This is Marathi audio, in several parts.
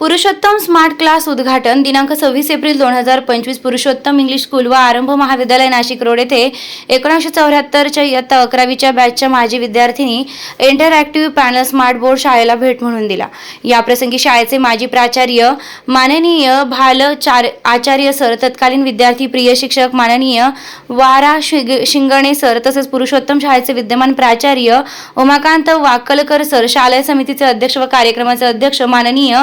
पुरुषोत्तम स्मार्ट क्लास उद्घाटन दिनांक सव्वीस एप्रिल दोन हजार पंचवीस पुरुषोत्तम इंग्लिश स्कूल व आरंभ महाविद्यालय नाशिक रोड येथे एकोणीसशे चौऱ्याहत्तरच्या इयत्ता अकरावीच्या बॅचच्या माजी विद्यार्थिनी इंटरॅक्टिव्ह पॅनल स्मार्ट बोर्ड शाळेला भेट म्हणून दिला. याप्रसंगी शाळेचे माजी प्राचार्य माननीय भाल चार आचार्य सर तत्कालीन विद्यार्थी प्रिय शिक्षक माननीय वारा शिग- शिंगणे सर तसेच पुरुषोत्तम शाळेचे विद्यमान प्राचार्य उमाकांत वाकलकर सर शालेय समितीचे अध्यक्ष व कार्यक्रमाचे अध्यक्ष माननीय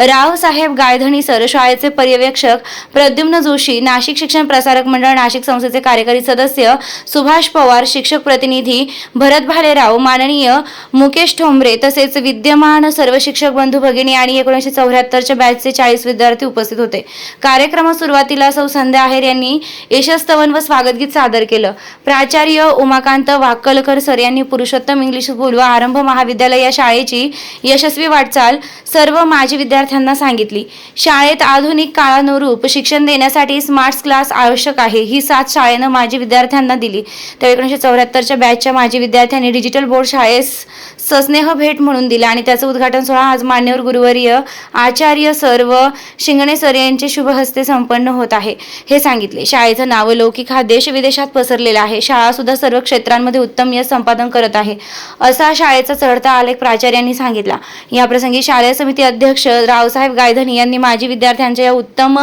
रावसाहेब गायधणी सर शाळेचे पर्यवेक्षक प्रद्युम्न जोशी नाशिक शिक्षण प्रसारक मंडळ नाशिक संस्थेचे कार्यकारी सदस्य सुभाष पवार शिक्षक प्रतिनिधी भरत भालेराव माननीय मुकेश ठोंबरे तसेच विद्यमान सर्व शिक्षक बंधू भगिनी आणि एकोणीसशे चौऱ्याहत्तरच्या बॅचचे चाळीस विद्यार्थी उपस्थित होते. कार्यक्रमात सुरुवातीला सौ संध्या आहेर यांनी यशस्तवन व स्वागतगीत सादर केलं. प्राचार्य उमाकांत वाकलकर सर यांनी पुरुषोत्तम इंग्लिश स्कूल व आरंभ महाविद्यालय या शाळेची यशस्वी वाटचाल सर्व माजी विद्यार्थी विद्यार्थ्यांना सांगितली. शाळेत आधुनिक काळानुरूप शिक्षण देण्यासाठी स्मार्ट क्लास आवश्यक आहे ही साथ शाळेनं माजी विद्यार्थ्यांना दिली. तर एकोणीसशे चौऱ्याहत्तरच्या बॅचच्या माजी विद्यार्थ्यांनी डिजिटल बोर्ड शाळेस सस्नेह भेट म्हणून दिला. आणि त्याचं उद्घाटन सोहळा आज मान्यवर गुरुवर्य आचार्य सर व शिंगणे सर यांचे शुभ हस्ते संपन्न होत आहे. हे सांगितले. शाळेचं नाव लौकिक हा देश विदेशात पसरलेला आहे. शाळा सुद्धा सर्व क्षेत्रांमध्ये उत्तम यश संपादन करत आहे असा शाळेचा चढता आलेख प्राचार्यांनी सांगितला. याप्रसंगी शालेय समिती अध्यक्ष रावसाहेब गायधनी यांनी माजी विद्यार्थ्यांच्या या उत्तम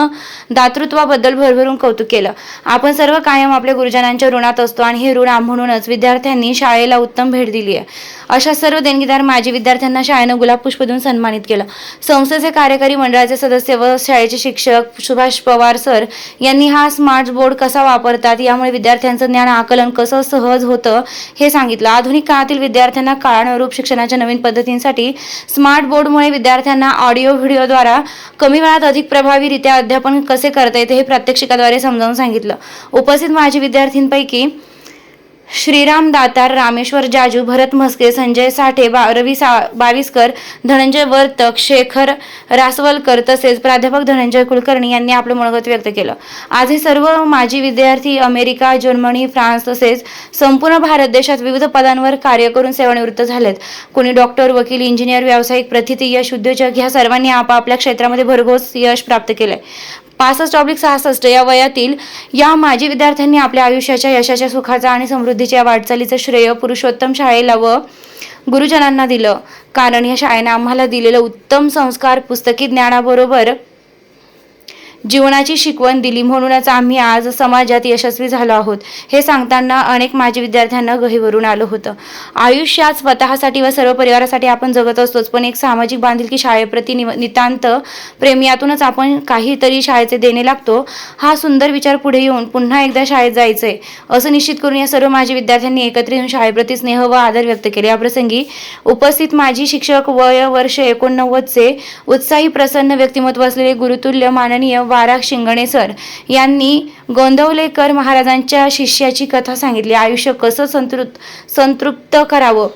दातृत्वाबद्दल भरभरून कौतुक केलं. आपण सर्व कायम आपल्या गुरुजनांच्या ऋणात असतो आणि हे ऋण म्हणूनच विद्यार्थ्यांनी शाळेला उत्तम भेट दिली आहे. अशा सर्व देणगीदार माजी विद्यार्थ्यांना शाळेनं गुलाब पुष्प देऊन सन्मानित केलं. संस्थेचे कार्यकारी मंडळाचे सदस्य व शाळेचे शिक्षक सुभाष पवार सर यांनी हा स्मार्ट बोर्ड कसा वापरतात यामुळे विद्यार्थ्यांचं ज्ञान आकलन कसं सहज होतं हे सांगितलं. आधुनिक काळातील विद्यार्थ्यांना काळानुरूप शिक्षणाच्या नवीन पद्धतींसाठी स्मार्ट बोर्डमुळे विद्यार्थ्यांना ऑडिओ व्हिडिओद्वारा कमी वेळात अधिक प्रभावीरित्या अध्यापन कसे करता येते हे प्रात्यक्षिकाद्वारे समजावून सांगितलं. उपस्थित माजी विद्यार्थ्यांपैकी श्रीराम दातार रामेश्वर जाजू भरत म्हस्के संजय साठे बा रवी सा बाविस्कर धनंजय वर्तक शेखर रासवलकर तसेच प्राध्यापक धनंजय कुलकर्णी यांनी आपलं मनोगत व्यक्त केलं. आज हे सर्व माजी विद्यार्थी अमेरिका जर्मनी फ्रान्स तसेच संपूर्ण भारत देशात विविध पदांवर कार्य करून सेवानिवृत्त झालेत. कोणी डॉक्टर वकील इंजिनियर व्यावसायिक प्रथिती यश उद्योजक ह्या सर्वांनी आपापल्या क्षेत्रामध्ये भरघोस यश प्राप्त केलंय. पासष्ट ऑब्लिक सहासष्ट या वयातील या माजी विद्यार्थ्यांनी आपल्या आयुष्याच्या यशाच्या सुखाचा आणि समृद्धीच्या वाटचालीचं श्रेय पुरुषोत्तम शाळेला व गुरुजनांना दिलं. कारण या शाळेने आम्हाला दिलेलं उत्तम संस्कार पुस्तकी ज्ञानाबरोबर जीवनाची शिकवण दिली म्हणूनच आम्ही आज समाजात यशस्वी झालो आहोत. हे सांगताना अनेक माजी विद्यार्थ्यांना गहीवरून आलं होतं. आयुष्यात स्वतःसाठी व सर्व परिवारासाठी आपण जगत असतोच पण एक सामाजिक बांधिलकी शाळेप्रती निव- नितांत प्रेम यातूनच आपण काहीतरी शाळेचे देणे लागतो. हा सुंदर विचार पुढे येऊन पुन्हा एकदा शाळेत जायचंय असं निश्चित करून या सर्व माजी विद्यार्थ्यांनी एकत्र येऊन शाळेप्रती स्नेह व आदर व्यक्त केले. याप्रसंगी उपस्थित माजी शिक्षक वय वर्ष एकोणनव्वदचे उत्साही प्रसन्न व्यक्तिमत्व असलेले गुरुतुल्य माननीय वारा शिंगणे सर यांनी गोंदवलेकर महाराजांच्या शिष्याची कथा सांगितली. आयुष्य कसं संतृप्त संतृप्त करावं?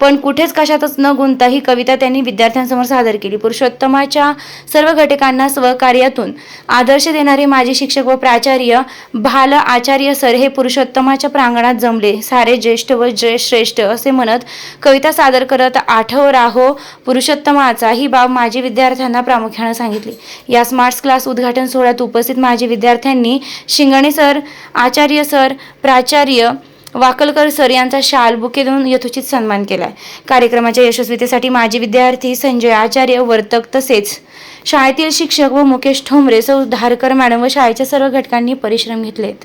पण कुठेच कशातच न गुंता ही कविता त्यांनी विद्यार्थ्यांसमोर सादर केली. पुरुषोत्तमाच्या सर्व घटकांना स्वकार्यातून आदर्श देणारे माजी शिक्षक व प्राचार्य भाल आचार्य सर हे पुरुषोत्तमाच्या प्रांगणात जमले. सारे ज्येष्ठ व जय श्रेष्ठ असे म्हणत कविता सादर करत आठव राहो पुरुषोत्तमाचा ही बाब माजी विद्यार्थ्यांना प्रामुख्याने सांगितली. या स्मार्ट्स क्लास उद्घाटन सोहळ्यात उपस्थित माजी विद्यार्थ्यांनी शिंगणे सर आचार्य सर प्राचार्य वाकलकर सर यांचा शाल बुके देऊन यथोचित सन्मान केलाय. कार्यक्रमाच्या यशस्वीतेसाठी माजी विद्यार्थी संजय आचार्य वर्तक तसेच शाळेतील शिक्षक व मुकेश ठोंबरे सौ धारकर मॅडम व शाळेच्या सर्व घटकांनी परिश्रम घेतलेत.